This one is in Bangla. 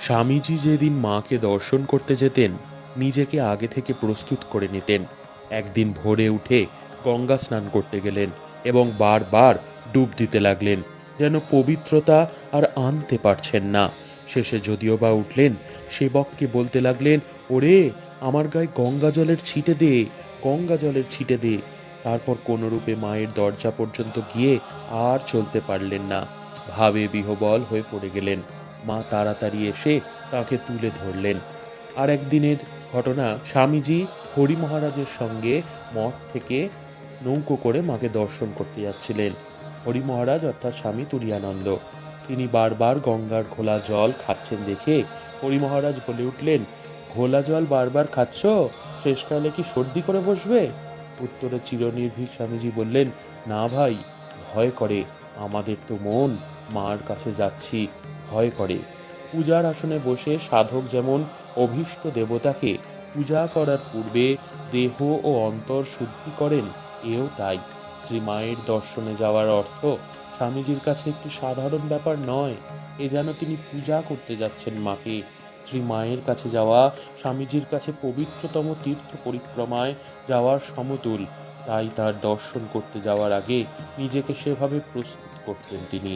স্বামীজি যেদিন মাকে দর্শন করতে যেতেন, নিজেকে আগে থেকে প্রস্তুত করে নিতেন। একদিন ভোরে উঠে গঙ্গা স্নান করতে গেলেন এবং বারবার ডুব দিতে লাগলেন, যেন পবিত্রতা আর আনতে পারছেন না। শেষে যদিও বা উঠলেন, সেবককে বলতে লাগলেন, ওরে, আমার গায়ে গঙ্গা জলের ছিটে দে, গঙ্গা জলের ছিটে দে। তারপর কোনরূপে মায়ের দরজা পর্যন্ত গিয়ে আর চলতে পারলেন না। ভাবে বিহবল হয়ে পড়ে গেলেন। মা তাড়াতাড়ি এসে তাকে তুলে ধরলেন। আর একদিনের ঘটনা স্বামীজি হরি মহারাজের সঙ্গে মঠ থেকে নৌকো করে মাকে দর্শন করতে যাচ্ছিলেন। হরি মহারাজ অর্থাৎ স্বামী তুরিয়ানন্দ, তিনি বারবার গঙ্গার ঘোলা জল খাচ্ছেন দেখে হরি মহারাজ বলে উঠলেন, ঘোলা জল বারবার খাচ্ছ? শেষকালে কি সর্দি করে বসবে? উত্তরে চিরনির্ভীক স্বামীজি বললেন, না ভাই, ভয় করে, আমাদের তো মন, মার কাছে যাচ্ছি। ভয় করে। পূজার আসনে বসে সাধক যেমন অভীষ্ট দেবতাকে পূজা করার পূর্বে দেহ ও অন্তর শুদ্ধি করেন, এও তাই। শ্রী মায়ের দর্শনে যাওয়ার অর্থ, স্বামীজির কাছে একটি সাধারণ ব্যাপার নয়, এ যেন তিনি পূজা করতে যাচ্ছেন মাকে। শ্রী মায়ের কাছে যাওয়া, স্বামীজির কাছে পবিত্রতম তীর্থ পরিক্রমায় যাওয়ার সমতুল। তাই তার দর্শন করতে যাওয়ার আগে নিজেকে সেভাবে প্রস্তুত করতেন তিনি।